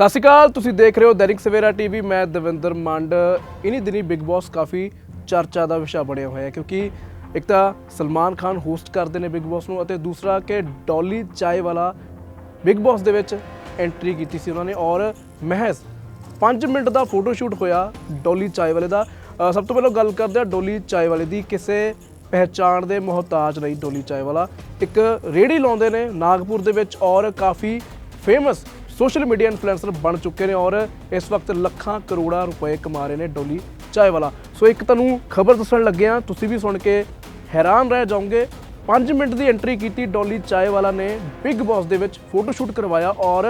ਸਤਿ ਸ਼੍ਰੀ ਅਕਾਲ ਤੁਸੀਂ ਦੇਖ ਰਹੇ ਹੋ ਦੈਨਿਕ ਸਵੇਰਾ ਟੀਵੀ ਮੈਂ ਦਵਿੰਦਰ ਮੰਡ। ਇਨੀ ਦਿਨੀ ਬਿਗ ਬਾਸ ਕਾਫੀ ਚਰਚਾ ਦਾ ਵਿਸ਼ਾ ਬਣਿਆ ਹੋਇਆ ਹੈ ਕਿਉਂਕਿ ਇੱਕ ਤਾਂ ਸਲਮਾਨ ਖਾਨ ਹੋਸਟ ਕਰਦੇ ਨੇ ਬਿਗ ਬਾਸ ਨੂੰ ਅਤੇ ਦੂਸਰਾ ਕਿ ਡੋਲੀ ਚਾਏ ਵਾਲਾ ਬਿਗ ਬਾਸ ਦੇ ਵਿੱਚ ਐਂਟਰੀ ਕੀਤੀ ਸੀ ਉਹਨਾਂ ਨੇ ਔਰ ਮਹਿਜ਼ 5 ਮਿੰਟ ਦਾ ਫੋਟੋ ਸ਼ੂਟ ਹੋਇਆ ਡੋਲੀ ਚਾਏ ਵਾਲੇ ਦਾ। ਅ, ਸਭ ਤੋਂ ਪਹਿਲਾਂ ਗੱਲ ਕਰਦੇ ਹਾਂ ਡੋਲੀ ਚਾਏ ਵਾਲੇ ਦੀ। ਕਿਸੇ ਪਹਿਚਾਣ ਦੇ ਮੁਹਤਾਜ ਨਹੀਂ ਡੋਲੀ ਚਾਏ ਵਾਲਾ। ਇੱਕ ਰੇੜੀ ਲਾਉਂਦੇ ਨੇ ਨਾਗਪੁਰ ਦੇ ਵਿੱਚ ਔਰ ਕਾਫੀ ਫੇਮਸ ਸੋਸ਼ਲ ਮੀਡੀਆ ਇਨਫਲੂਐਂਸਰ ਬਣ ਚੁੱਕੇ ਨੇ ਔਰ ਇਸ ਵਕਤ ਲੱਖਾਂ ਕਰੋੜਾਂ ਰੁਪਏ ਕਮਾ ਰਹੇ ਨੇ ਡੋਲੀ ਚਾਏ ਵਾਲਾ ਸੋ ਇੱਕ ਤੁਹਾਨੂੰ ਖਬਰ ਦੱਸਣ ਲੱਗੇ ਹਾਂ, ਤੁਸੀਂ ਵੀ ਸੁਣ ਕੇ ਹੈਰਾਨ ਰਹਿ ਜਾਓਗੇ। 5 ਮਿੰਟ ਦੀ ਐਂਟਰੀ ਕੀਤੀ ਡੋਲੀ ਚਾਏ ਵਾਲਾ ਨੇ, ਬਿਗ ਬਾਸ ਦੇ ਵਿੱਚ ਫੋਟੋ ਸ਼ੂਟ ਕਰਵਾਇਆ ਔਰ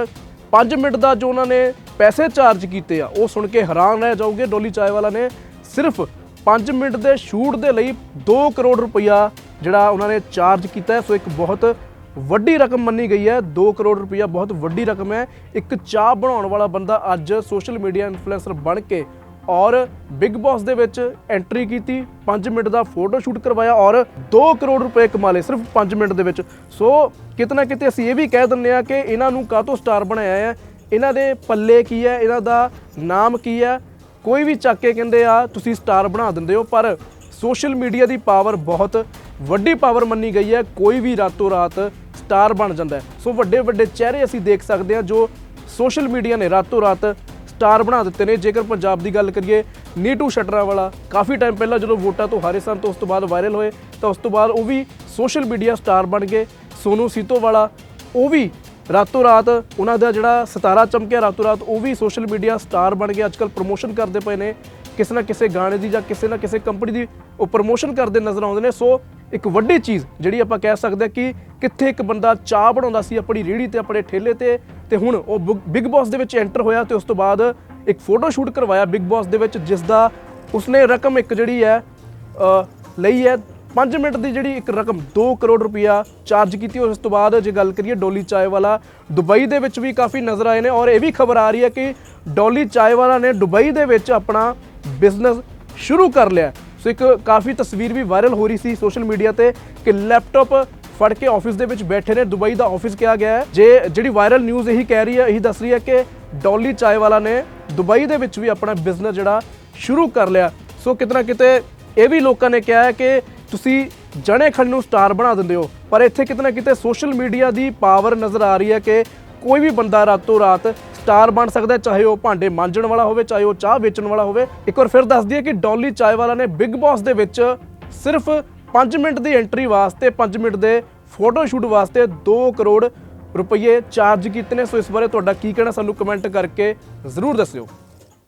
5 ਮਿੰਟ ਦਾ ਜੋ ਉਹਨਾਂ ਨੇ ਪੈਸੇ ਚਾਰਜ ਕੀਤੇ ਆ, ਉਹ ਸੁਣ ਕੇ ਹੈਰਾਨ ਰਹਿ ਜਾਓਗੇ ਡੋਲੀ ਚਾਏ ਵਾਲਾ ਨੇ। ਸਿਰਫ 5 ਮਿੰਟ ਦੇ ਸ਼ੂਟ ਦੇ ਲਈ 2 ਕਰੋੜ ਰੁਪਇਆ ਜਿਹੜਾ ਉਹਨਾਂ ਨੇ ਚਾਰਜ ਕੀਤਾ ਸੋ ਇੱਕ ਬਹੁਤ ਵੱਡੀ ਰਕਮ ਮੰਨੀ ਗਈ ਹੈ। 2 ਕਰੋੜ ਰੁਪਇਆ ਬਹੁਤ ਵੱਡੀ ਰਕਮ ਹੈ। ਇੱਕ ਚਾਹ ਬਣਾਉਣ ਵਾਲਾ ਬੰਦਾ ਅੱਜ ਸੋਸ਼ਲ ਮੀਡੀਆ ਇਨਫਲੂਐਂਸਰ ਬਣ ਕੇ ਔਰ ਬਿਗ ਬਾਸ ਦੇ ਵਿੱਚ ਐਂਟਰੀ ਕੀਤੀ। 5 ਮਿੰਟ ਦਾ ਫੋਟੋ ਸ਼ੂਟ ਕਰਵਾਇਆ ਔਰ 2 ਕਰੋੜ ਰੁਪਏ ਕਮਾ ਲਏ ਸਿਰਫ 5 ਮਿੰਟ ਦੇ ਵਿੱਚ। ਸੋ ਕਿਤਨਾ ਕਿਤੇ ਅਸੀਂ ਇਹ ਵੀ ਕਹਿ ਦਿੰਦੇ ਆ ਕਿ ਇਹਨਾਂ ਨੂੰ ਕਾਹ ਤੋਂ ਸਟਾਰ ਬਣਾਇਆ ਹੈ? ਇਹਨਾਂ ਦੇ ਪੱਲੇ ਕੀ ਹੈ? ਇਹਨਾਂ ਦਾ ਨਾਮ ਕੀ ਹੈ? ਕੋਈ ਵੀ ਚੱਕ ਕੇ ਕਹਿੰਦੇ ਆ, ਤੁਸੀਂ ਸਟਾਰ ਬਣਾ ਦਿੰਦੇ ਹੋ। ਪਰ ਸੋਸ਼ਲ ਮੀਡੀਆ ਦੀ ਪਾਵਰ ਬਹੁਤ ਵੱਡੀ ਪਾਵਰ ਮੰਨੀ ਗਈ ਹੈ। ਕੋਈ ਵੀ ਰਾਤੋਂ ਰਾਤ ਸਟਾਰ ਬਣ ਜਾਂਦਾ ਹੈ। ਸੋ ਵੱਡੇ ਵੱਡੇ ਚਿਹਰੇ ਅਸੀਂ ਦੇਖ ਸਕਦੇ ਹਾਂ ਜੋ ਸੋਸ਼ਲ ਮੀਡੀਆ ਨੇ ਰਾਤੋਂ ਰਾਤ ਸਟਾਰ ਬਣਾ ਦਿੱਤੇ ਨੇ। ਜੇਕਰ ਪੰਜਾਬ ਦੀ ਗੱਲ ਕਰੀਏ, ਨੀਟੂ ਸ਼ਟਰਾ ਵਾਲਾ ਕਾਫੀ ਟਾਈਮ ਪਹਿਲਾਂ ਜਦੋਂ ਵੋਟਾਂ ਤੋਂ ਹਾਰੇ ਸਨ ਤਾਂ ਉਸ ਤੋਂ ਬਾਅਦ ਵਾਇਰਲ ਹੋਏ, ਤਾਂ ਉਸ ਤੋਂ ਬਾਅਦ ਉਹ ਵੀ ਸੋਸ਼ਲ ਮੀਡੀਆ ਸਟਾਰ ਬਣ ਗਏ। ਸੋਨੂ ਸੀਤੋ ਵਾਲਾ ਉਹ ਵੀ ਰਾਤੋਂ ਰਾਤ ਉਹਨਾਂ ਦਾ ਜਿਹੜਾ ਸਿਤਾਰਾ ਚਮਕਿਆ ਰਾਤੋਂ ਰਾਤ, ਉਹ ਵੀ ਸੋਸ਼ਲ ਮੀਡੀਆ ਸਟਾਰ ਬਣ ਕੇ ਅੱਜਕੱਲ ਪ੍ਰੋਮੋਸ਼ਨ ਕਰਦੇ ਪਏ ਨੇ। ਕਿਸੇ ਨਾ ਕਿਸੇ ਗਾਣੇ ਦੀ ਜਾਂ ਕਿਸੇ ਨਾ ਕਿਸੇ ਕੰਪਨੀ ਦੀ ਉਹ ਪ੍ਰੋਮੋਸ਼ਨ ਕਰਦੇ ਨਜ਼ਰ ਆਉਂਦੇ ਨੇ। ਸੋ ਇੱਕ ਵੱਡੀ ਚੀਜ਼ ਜਿਹੜੀ ਆਪਾਂ ਕਹਿ ਸਕਦੇ ਹਾਂ ਕਿ ਕਿੱਥੇ ਇੱਕ ਬੰਦਾ ਚਾਹ ਬਣਾਉਂਦਾ ਸੀ ਆਪਣੀ ਰੇੜੀ ਤੇ, ਆਪਣੇ ਠੇਲੇ ਤੇ ਤੇ ਹੁਣ ਉਹ ਬਿਗ ਬਾਸ ਦੇ ਵਿੱਚ ਐਂਟਰ ਹੋਇਆ ਤੇ ਉਸ ਤੋਂ ਬਾਅਦ ਇੱਕ ਫੋਟੋ ਸ਼ੂਟ ਕਰਵਾਇਆ ਬਿਗ ਬਾਸ ਦੇ ਵਿੱਚ ਜਿਸ ਦਾ ਉਸਨੇ ਰਕਮ ਇੱਕ ਜਿਹੜੀ ਹੈ ਲਈ ਹੈ। 5 ਮਿੰਟ ਦੀ ਜਿਹੜੀ ਇੱਕ ਰਕਮ 2 ਕਰੋੜ ਰੁਪਇਆ ਚਾਰਜ ਕੀਤੀ ਉਸ ਤੋਂ ਬਾਅਦ ਜੇ ਗੱਲ ਕਰੀਏ ਡੋਲੀ ਚਾਏ ਵਾਲਾ ਦੁਬਈ ਦੇ ਵਿੱਚ ਵੀ ਕਾਫੀ ਨਜ਼ਰ ਆਏ ਨੇ। ਔਰ ਇਹ ਵੀ ਖਬਰ ਆ ਰਹੀ ਹੈ ਕਿ ਡੋਲੀ ਚਾਏ ਵਾਲਾ ਨੇ ਦੁਬਈ ਦੇ ਵਿੱਚ ਆਪਣਾ ਬਿਜ਼ਨਸ ਸ਼ੁਰੂ ਕਰ ਲਿਆ ਸੋ ਇੱਕ ਕਾਫੀ ਤਸਵੀਰ ਵੀ ਵਾਇਰਲ ਹੋ ਰਹੀ ਸੀ ਸੋਸ਼ਲ ਮੀਡੀਆ ਤੇ ਕਿ ਲੈਪਟਾਪ ਫੜ ਕੇ ਆਫਿਸ ਦੇ ਵਿੱਚ ਬੈਠੇ ਨੇ, ਦੁਬਈ ਦਾ ਆਫਿਸ ਕਿਹਾ ਗਿਆ ਹੈ। ਜੇ ਜਿਹੜੀ ਵਾਇਰਲ ਨਿਊਜ਼ ਇਹੀ ਕਹਿ ਰਹੀ ਹੈ, ਇਹੀ ਦੱਸ ਰਹੀ ਹੈ ਕਿ ਡੋਲੀ ਚਾਏ ਵਾਲਾ ਨੇ ਦੁਬਈ ਦੇ ਵਿੱਚ ਵੀ ਆਪਣਾ ਬਿਜ਼ਨਸ ਜਿਹੜਾ ਸ਼ੁਰੂ ਕਰ ਲਿਆ ਸੋ ਕਿਤਨਾ ਕਿਤੇ ਇਹ ਵੀ ਲੋਕਾਂ ਨੇ ਕਿਹਾ ਹੈ ਕਿ ਤੁਸੀਂ ਜਣੇ ਖਣ ਨੂੰ ਸਟਾਰ ਬਣਾ ਦਿੰਦੇ ਹੋ, ਪਰ ਇੱਥੇ ਕਿਤਨਾ ਕਿਤੇ ਸੋਸ਼ਲ ਮੀਡੀਆ ਦੀ ਪਾਵਰ ਨਜ਼ਰ ਆ ਰਹੀ ਹੈ ਕਿ ਕੋਈ ਵੀ ਬੰਦਾ ਰਾਤੋਂ ਰਾਤ ਸਟਾਰ ਬਣ ਸਕਦਾ ਚਾਹੇ ਉਹ ਭਾਂਡੇ ਮਾਂਜਣ ਵਾਲਾ ਹੋਵੇ, ਚਾਹੇ ਉਹ ਚਾਹ ਵੇਚਣ ਵਾਲਾ ਹੋਵੇ। ਇੱਕ ਵਾਰ ਫਿਰ ਦੱਸ ਦਈਏ ਕਿ ਡੋਲੀ ਚਾਏ ਵਾਲਾ ਨੇ ਬਿਗ ਬਾਸ ਦੇ ਵਿੱਚ ਸਿਰਫ 5 ਮਿੰਟ ਦੀ ਐਂਟਰੀ ਵਾਸਤੇ 5 ਮਿੰਟ ਦੇ ਫੋਟੋ ਸ਼ੂਟ ਵਾਸਤੇ 2 ਕਰੋੜ ਰੁਪਏ ਚਾਰਜ ਕੀਤੇ ਨੇ। ਸੋ ਇਸ ਬਾਰੇ ਤੁਹਾਡਾ ਕੀ ਕਹਿਣਾ, ਸਾਨੂੰ ਕਮੈਂਟ ਕਰਕੇ ਜ਼ਰੂਰ ਦੱਸਿਓ।